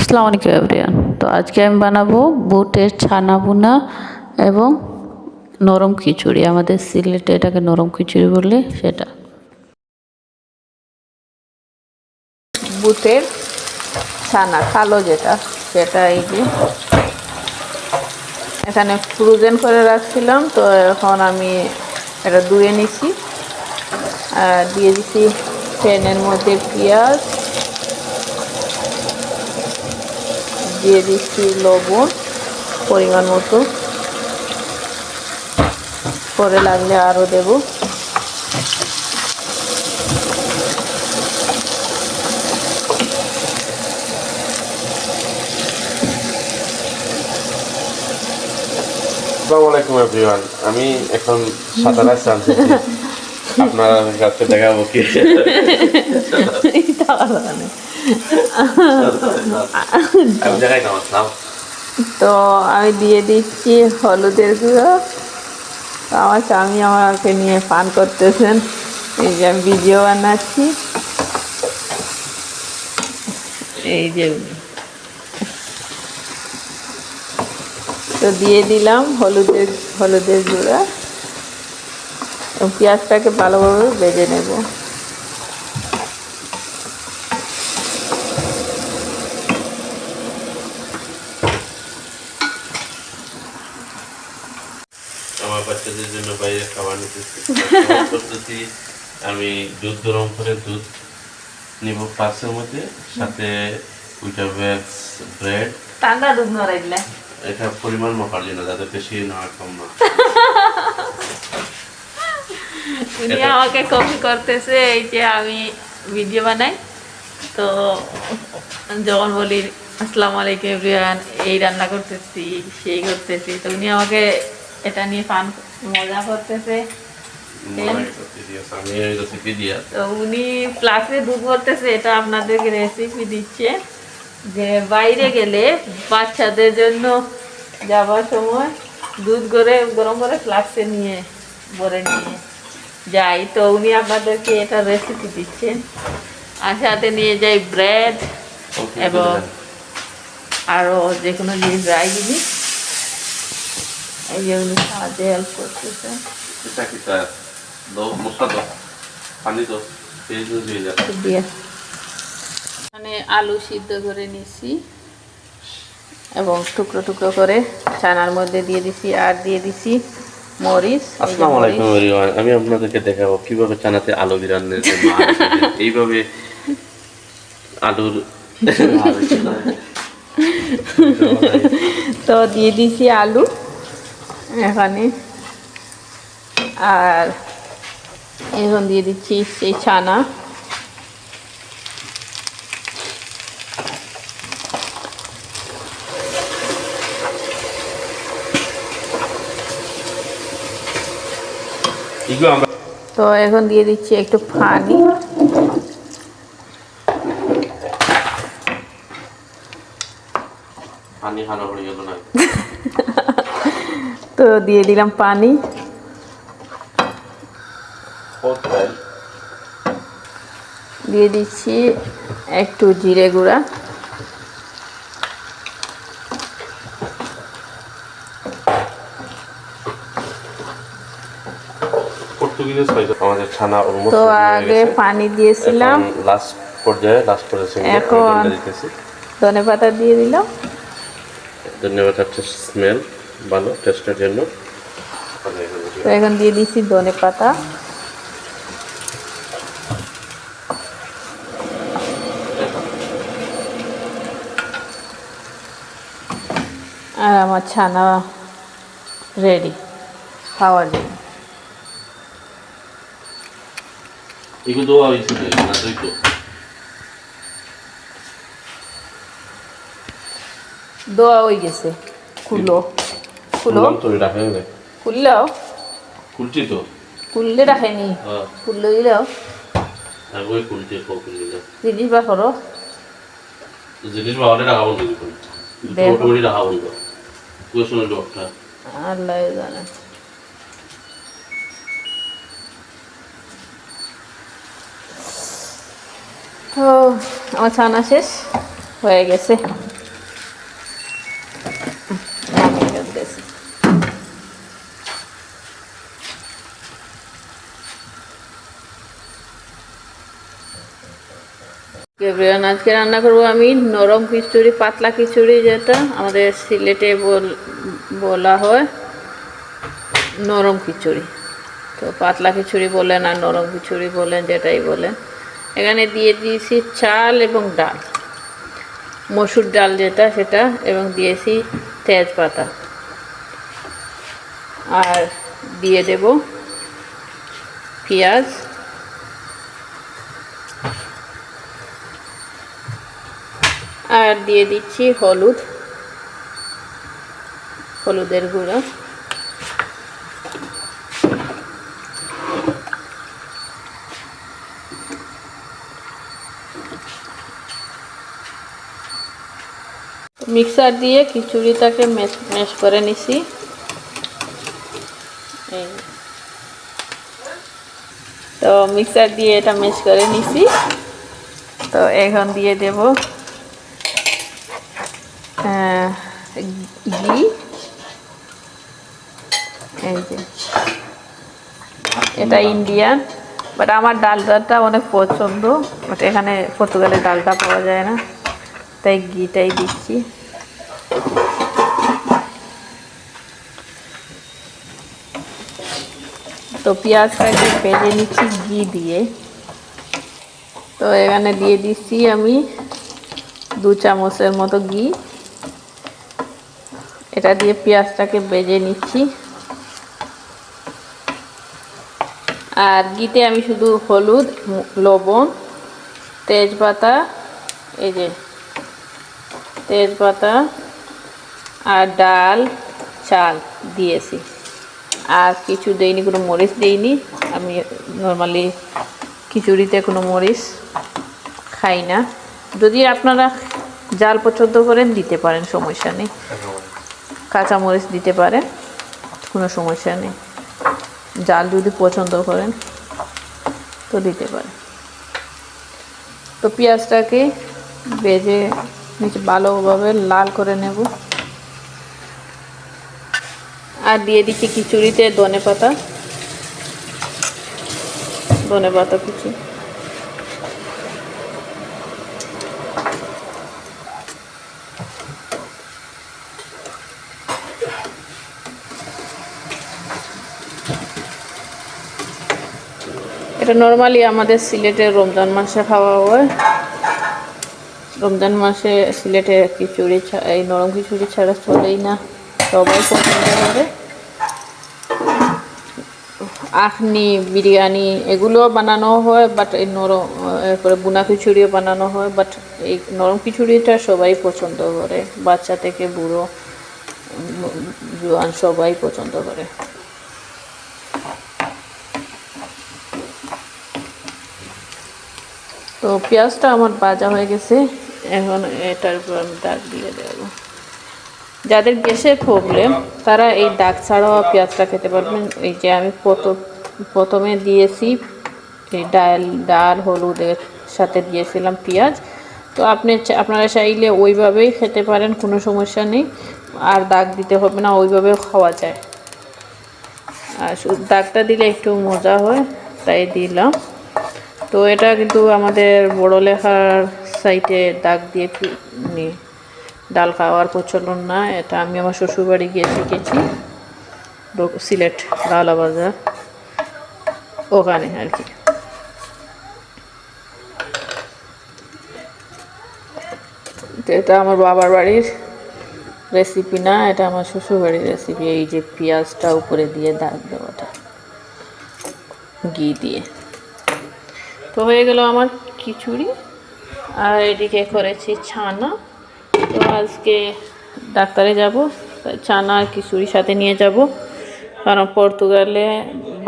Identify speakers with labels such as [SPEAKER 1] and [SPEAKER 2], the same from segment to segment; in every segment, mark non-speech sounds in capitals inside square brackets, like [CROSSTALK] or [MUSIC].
[SPEAKER 1] আসসালামু আলাইকুম এভরিয়ান তো আজকে আমি বানাবো বুটের ছানা বুনা এবং নরম খিচুড়ি। আমাদের সিলেটে এটাকে নরম খিচুড়ি বলে সেটা। বুটের ছানা, কালো যেটা, সেটা এই যে। এখানে ফ্রোজেন করে রাখছিলাম, তো এখন আমি এটা ধুয়ে নিছি। আর দিয়ে দিছি প্যানের মধ্যে পেঁয়াজ দিয়ে দিচ্ছি লবণ পরিমাণ মতো। পরে লাগলে আরও দেব।
[SPEAKER 2] আসসালামু আলাইকুম এভরিওয়ান আমি এখন সাঁতার আসছি [LAUGHS] আপনার কাছে দেখাবো কি?
[SPEAKER 1] তো আমি দিয়ে দিচ্ছি হলুদের গুঁড়ো। আমার স্বামী আমাকে নিয়ে পান করতেছেন। এই যে আমি ভিডিও বানাচ্ছি। এই যে তো দিয়ে দিলাম হলুদের হলুদের গুঁড়া। পেঁয়াজটাকে ভালোভাবে বেজে নেব
[SPEAKER 2] আমার বাচ্চাদের জন্য বাইরে খাবার নিতেছি করতেছি আমি দুধ গরম করে দুধ নিব পাঁচের মধ্যে সাথে ব্যাগ ব্রেড
[SPEAKER 1] ঠান্ডা দুধ
[SPEAKER 2] এটা পরিমাণ মাপার জন্য যাতে বেশি না কম না।
[SPEAKER 1] উনি আমাকে কপি করতেছে এই যে আমি ভিডিও বানাই। তো যখন বলি আসসালামু আলাইকুম এভরিওয়ান এই রান্না করতেছি সেই করতেছি। তো উনি আমাকে এটা নিয়ে পান মজা করতেছে। তো উনি প্লাসে দুধ ভরতেছে এটা আপনাদেরকে রেসিপি দিচ্ছে। যে বাইরে গেলে বাচ্চাদের জন্য যাবার সময় দুধ করে গরম করে ফ্লাক্সে নিয়ে ভরে নিয়ে যাই। তো উনি আপনাদেরকে এটা রেসিপি দিচ্ছেন আর সাথে নিয়ে যাই ব্রেড এবং আরও যে কোনো জিনিস ড্রাই জিনিস এই যে উনি সাহায্যে হেল্প করতেছে।
[SPEAKER 2] এটা কি তা দাও মশলা দাও পানি দাও এই জন্য দিয়ে যাবে
[SPEAKER 1] দিয়ে। মানে আলু সিদ্ধ করে নিছি এবং টুকরো টুকরো করে চানার মধ্যে দিয়ে দিছি আর দিয়ে দিছি মরিচ।
[SPEAKER 2] আসসালামু আলাইকুম এভরিওয়ান আমি আপনাদেরকে দেখাবো কীভাবে চানাতে আলু বিরান্নের জন্য এইভাবে আলুর [LAUGHS]
[SPEAKER 1] তো দিয়ে দিছি আলু। এখানে আর এখন দিয়ে দিচ্ছি সেই ছানা। তো এখন দিয়ে দিচ্ছি একটু পানি।
[SPEAKER 2] পানি হালো হয়ে গেল না? [LAUGHS]
[SPEAKER 1] তো দিয়ে দিলাম পানি। দিয়ে দিচ্ছি একটু জিরে গুঁড়া। তো আগে পানি দিয়েছিলাম।
[SPEAKER 2] লাস্ট পর্যায়ে লাস্ট পর্যায়ে
[SPEAKER 1] এখন- ধনে পাতা দিয়ে দিলাম।
[SPEAKER 2] ধন্যবাদ স্মেল ভালো টেস্টের জন্য।
[SPEAKER 1] তো এখন দিয়ে দিচ্ছি ধনে পাতা। আর আমার ছানা রেডি খাওয়ার জন্য
[SPEAKER 2] দেওয়া হয়েছে না তুই
[SPEAKER 1] দোয়া হয়ে গেছে খুলো। খুলো
[SPEAKER 2] হয়ে
[SPEAKER 1] খুললেও
[SPEAKER 2] খুলছি তো।
[SPEAKER 1] খুললে রাখেনি।
[SPEAKER 2] হ্যাঁ।
[SPEAKER 1] খুললে দিলেও
[SPEAKER 2] কো খুলছি না
[SPEAKER 1] জিনিস বা করো।
[SPEAKER 2] জিনিস রাখা বন্ধ। রাখা বন্ধ শুনে
[SPEAKER 1] আল্লাহ জানে। তো আমার ছানা শেষ হয়ে গেছে। এভরিওয়ান আজকে রান্না করব আমি নরম খিচুড়ি, পাতলা খিচুড়ি যেটা আমাদের সিলেটে বল- হয়। নরম খিচুড়ি। তো পাতলা খিচুড়ি বলেন আর নরম খিচুড়ি বলেন, যেটাই বলেন। এখানে দিয়ে দিয়েছি চাল এবং ডাল। মসুর ডাল যেটা, সেটা এবং দিয়েছি তেজপাতা। আর দিয়ে দেব পেঁয়াজ। আর দিয়ে দিচ্ছি হলুদ। হলুদের গুঁড়ো। মিক্সার দিয়ে খিচুড়িটাকে ম্যাশ করে নিছি। তো মিক্সার দিয়ে এটা ম্যাশ করে নিছি। তো এখন দিয়ে দেব ঘি। এই যে এটা ইন্ডিয়ান বাট আমার ডালটা অনেক পছন্দ বাট এখানে পর্তুগালের ডালটা পাওয়া যায় না, তাই ঘিটাই দিচ্ছি। তো পেঁয়াজটাকে ভেজে নিচ্ছি, ঘি দিয়ে। তো এখানে দিয়ে দিচ্ছি আমি দু চামচের মতো ঘি। এটা দিয়ে পেঁয়াজটাকে বেজে নিচ্ছি। আর গিতে আমি শুধু হলুদ লবণ, তেজপাতা, এই যে তেজপাতা আর ডাল, চাল দিয়েছি। আর কিছু দেইনি, কোনো মরিচ দেইনি। আমি নর্মালি খিচুড়িতে কোনো মরিচ খাই না। যদি আপনারা জাল পছন্দ করেন, দিতে পারেন, সমস্যা নেই। কাঁচা মরিচ দিতে পারেন, কোনো সমস্যা নেই। জাল যদি পছন্দ করেন, তো দিতে পারেন। তো পেঁয়াজটাকে বেজে নিচে ভালোভাবে লাল করে নেব। আর দিয়ে দিচ্ছি খিচুড়িতে ধনে পাতা ধনে পাতা কুচি। এটা নর্মালি আমাদের সিলেটে রমজান মাসে খাওয়া হয়। রমজান মাসে সিলেটে খিচুড়ি এই নরম খিচুড়ি ছাড়া চলেই না। সবাই পছন্দ করে। আখনি, বিরিয়ানি এগুলোও বানানো হয় বাট এই নরম এরপরে বুনা খিচুড়িও বানানো হয় বাট এই নরম খিচুড়িটা সবাই পছন্দ করে। বাচ্চা থেকে বুড়ো জোয়ান সবাই পছন্দ করে। তো পেঁয়াজটা আমার ভাজা হয়ে গেছে। এখন এটার উপর আমি দাগ দিয়ে দেব। যাদের গ্যাসের প্রবলেম তারা এই দাগ ছাড়াও পেঁয়াজটা খেতে পারবেন। এই যে আমি প্রথম দিয়েছি এই ডাল ডাল, হলুদের সাথে দিয়েছিলাম পেঁয়াজ। তো আপনি আপনারা চাইলে ওইভাবেই খেতে পারেন, কোনো সমস্যা নেই। আর দাগ দিতে হবে না, ওইভাবেও খাওয়া যায়। আর দাগটা দিলে একটু মজা হয়, তাই দিলাম। তো এটা কিন্তু আমাদের বড় লেখার সাইটে দাগ দিয়ে ডাল খাওয়ার প্রচলন না, এটা আমি আমার শ্বশুরবাড়ি গিয়ে শিখেছি সিলেট লালা বাজার ওখানে আর কি। এটা আমার বাবার বাড়ির রেসিপি না, এটা আমার শ্বশুরবাড়ির রেসিপি এই যে পেঁয়াজটা উপরে দিয়ে দাগ দেওয়াটা, ঘি দিয়ে। তো হয়ে গেল আমার খিচুড়ি। আর এদিকে করেছি ছানা। তো আজকে ডাক্তারে যাব, ছানা আর খিচুড়ির সাথে নিয়ে যাব। কারণ পর্তুগালে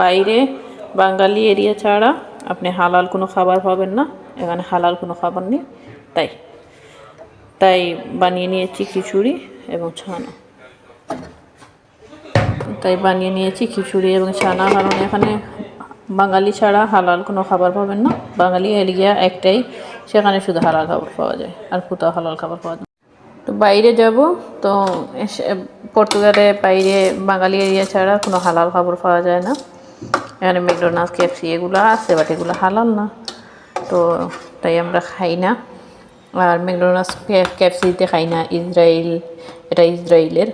[SPEAKER 1] বাইরে বাঙালি এরিয়া ছাড়া আপনি হালাল কোনো খাবার পাবেন না। এখানে হালাল কোনো খাবার নেই। তাই তাই বানিয়ে নিয়েছি খিচুড়ি এবং ছানা। তাই বানিয়ে নিয়েছি খিচুড়ি এবং ছানা। কারণ এখানে বাঙালি ছাড়া হালাল কোনো খাবার পাবেন না। বাঙালি এরিয়া একটাই, সেখানে শুধু হালাল খাবার পাওয়া যায়, আর কোথাও হালাল খাবার পাওয়া যায় তো বাইরে যাব, তো পর্তুগালে বাইরে বাঙালি এরিয়া ছাড়া কোনো হালাল খাবার পাওয়া যায় না। এখানে ম্যাকডোনাল্ডস, কেএফসি এগুলো আছে, বাট এগুলো হালাল না। তো তাই আমরা খাই না। আর ম্যাকডোনাল্ডস ক্যাপসিতে খাই না, ইসরায়েল, এটা ইসরায়েলের।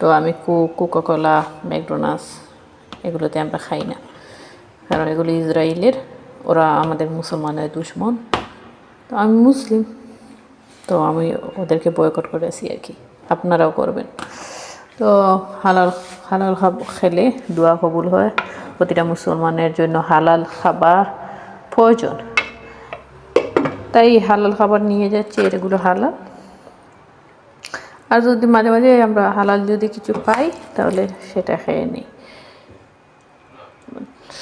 [SPEAKER 1] তো আমি কুক কোকাকোলা, ম্যাকডোনাল্ডস, এগুলোতে আমরা খাই না। কারণ এগুলো ইসরায়েলের, ওরা আমাদের মুসলমানের দুশ্মন। তো আমি মুসলিম, তো আমি ওদেরকে বয়কট করেছি আর কি। আপনারাও করবেন। তো হালাল হালাল খাব, খেলে দোয়া কবুল হয়। প্রতিটা মুসলমানের জন্য হালাল খাবার প্রয়োজন। তাই হালাল খাবার নিয়ে যাচ্ছি, এগুলো হালাল। আর যদি মাঝে মাঝে আমরা হালাল যদি কিছু পাই, তাহলে সেটা খেয়ে নিই।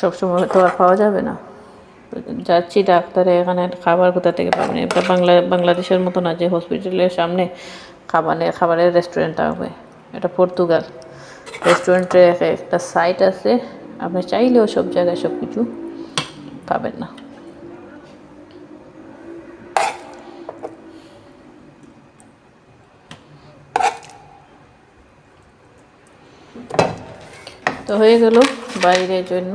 [SPEAKER 1] সবসময় তো আর পাওয়া যাবে না। যাচ্ছি ডাক্তারে, এখানে খাবার কোথা থেকে পাবেন এটা বাংলা, বাংলাদেশের মতো না যে হসপিটালের সামনে খাবারের খাবারের রেস্টুরেন্ট থাকবে। এটা পর্তুগাল রেস্টুরেন্টে একটা সাইট আছে। আপনি চাইলেও সব জায়গায় সব কিছু পাবেন না। তো হয়ে গেল বাইরের জন্য।